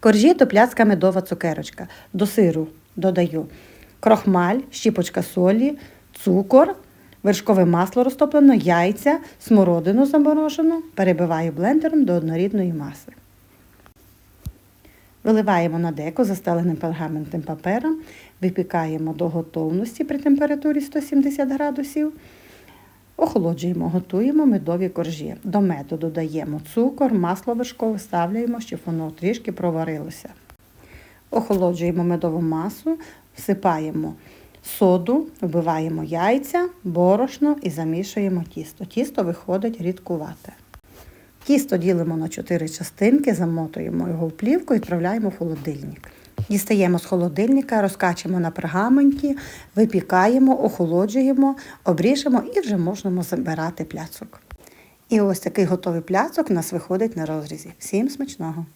Коржі то пляцка медова цукерочка. До сиру додаю крохмаль, щіпочка солі, цукор, вершкове масло розтоплене, яйця, смородину заморожену. Перебиваю блендером до однорідної маси. Виливаємо на деко застеленим пергаментним папером, випікаємо до готовності при температурі 170 градусів. Охолоджуємо, готуємо медові коржі. До меду додаємо цукор, масло вершкове, ставляємо, щоб воно трішки проварилося. Охолоджуємо медову масу, всипаємо соду, вбиваємо яйця, борошно і замішуємо тісто. Тісто виходить рідкувате. Тісто ділимо на 4 частинки, замотуємо його в плівку і відправляємо в холодильник. Дістаємо з холодильника, розкачуємо на пергаменті, випікаємо, охолоджуємо, обріжемо і вже можемо забирати пляцок. І ось такий готовий пляцок у нас виходить на розрізі. Всім смачного!